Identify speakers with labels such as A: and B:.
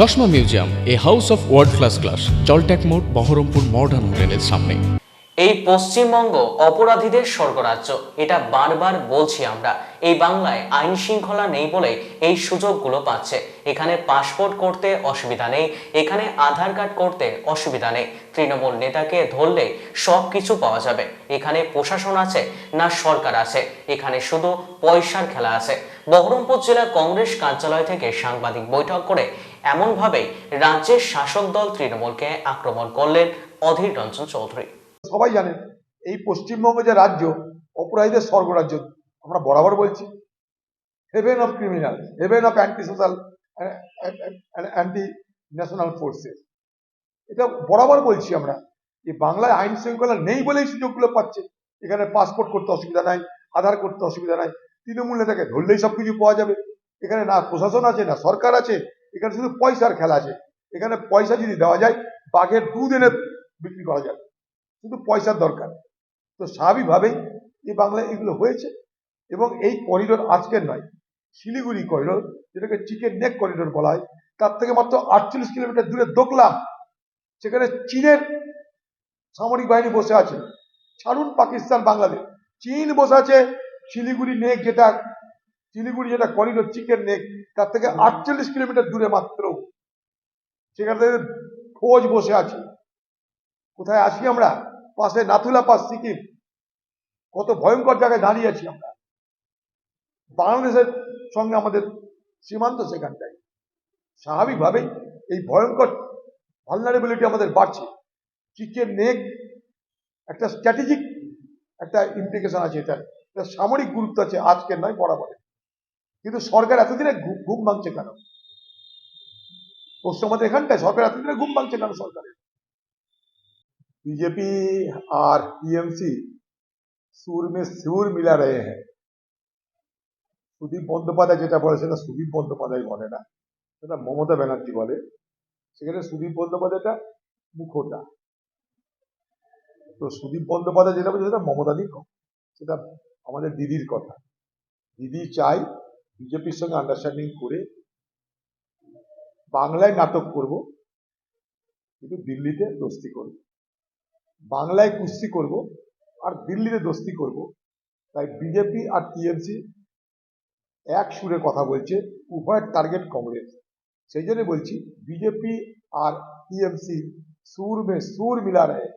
A: চশমা museum, a house of world class class জলট্যাক মোড়, Baharampur modern হোটেলের সামনে।
B: এই পশ্চিমবঙ্গ অপরাধীদের স্বর্গরাজ্য, এটা বারবার বলছি আমরা। এই বাংলায় আইন শৃঙ্খলা নেই বলে এই সুযোগগুলো পাচ্ছে। এখানে পাসপোর্ট করতে অসুবিধা নেই, এখানে আধার কার্ড করতে অসুবিধা নেই। তৃণমূল নেতাকে ধরলে সব কিছু পাওয়া যাবে। এখানে প্রশাসন আছে না সরকার আছে, এখানে শুধু পয়সার খেলা আছে। বহরমপুর জেলা কংগ্রেস কার্যালয় থেকে সাংবাদিক বৈঠক করে এমনভাবেই রাজ্যের শাসক দল তৃণমূলকে আক্রমণ করলেন অধীর রঞ্জন চৌধুরী।
C: সবাই জানেন, এই পশ্চিমবঙ্গ যে রাজ্য, অপরাধীদের স্বর্গরাজ্য, আমরা বরাবর বলছি haven of criminal haven of anti social anti national forces এটা বরাবর বলছি আমরা, যে বাংলায় আইন শৃঙ্খলা নেই বলেই সুযোগগুলো পাচ্ছে। এখানে পাসপোর্ট করতে অসুবিধা নাই, আধার করতে অসুবিধা নাই, তৃণমূল নেতাকে ধরলেই সব কিছু পাওয়া যাবে। এখানে না প্রশাসন আছে, না সরকার আছে এখানে শুধু পয়সার খেলা আছে। এখানে পয়সা যদি দেওয়া যায়, বাঘের দুধ এনে বিক্রি করা যাবে। শুধু পয়সার দরকার। তো স্বাভাবিকভাবেই এই বাংলায় এগুলো হয়েছে এবং এই করিডোর আজকের নয়। শিলিগুড়ি করিডোর যেটাকে চিকেন নেক করিডোর বলা হয়, তার থেকে মাত্র আটচল্লিশ কিলোমিটার দূরে দোকলাম সেখানে চীনের সামরিক বাহিনী বসে আছে। ছাড়ুন পাকিস্তান, বাংলাদেশ। চীন বসে আছে শিলিগুড়ি নেক যেটা শিলিগুড়ি যেটা করিডোর চিকেন নেক তার থেকে আটচল্লিশ কিলোমিটার দূরে মাত্র। সেখানে খোঁজ বসে আছে। কোথায় আছি আমরা? পাশে নাথুলা পাস সিকিম। কত ভয়ঙ্কর জায়গায় দাঁড়িয়ে আছি আমরা। বাংলাদেশের সঙ্গে আমাদের সীমান্ত সেখানটায় স্বাভাবিকভাবেই এই ভয়ঙ্কর ভালনারেবিলিটি আমাদের বাড়ছে। চিকেন নেক একটা স্ট্র্যাটেজিক একটা ইমপ্লিকেশন আছে এটা এটা সামরিক গুরুত্ব আছে আজকের নয় বরাবরে কিন্তু সরকার এতদিনে ঘু- ঘুম ভাঙছে কেন প্রশ্ন আমাদের এখানটায় সরকার এতদিনে ঘুম ভাঙছে কেন সরকারের बीजेपी और टीएमसी সুর মে সুর মিলা রয়ে হ্যাঁ সুদীপ বন্দ্যোপাধ্যায় যেটা বলে সেটা সুদীপ বন্দ্যোপাধ্যায় বলে না সেটা মমতা ব্যানার্জি বলে সেখানে সুদীপ বন্দ্যোপাধ্যায়টা মুখোটা তো সুদীপ বন্দ্যোপাধ্যায় যেটা বলে সেটা মমতাদির কথা সেটা আমাদের দিদির কথা দিদি চাই বিজেপির সঙ্গে আন্ডারস্ট্যান্ডিং করে বাংলায় নাটক করব, কিন্তু দিল্লিতে দোস্তি করব। বাংলায় কুস্তি করব আর দিল্লিতে দোস্তি করব। তাই বিজেপি আর টিএমসি এক সুরে কথা বলছে, উভয়ের টার্গেট কংগ্রেস। সেই জন্য বলছি, বিজেপি আর টিএমসি সুর মে সুর মিলা রহে।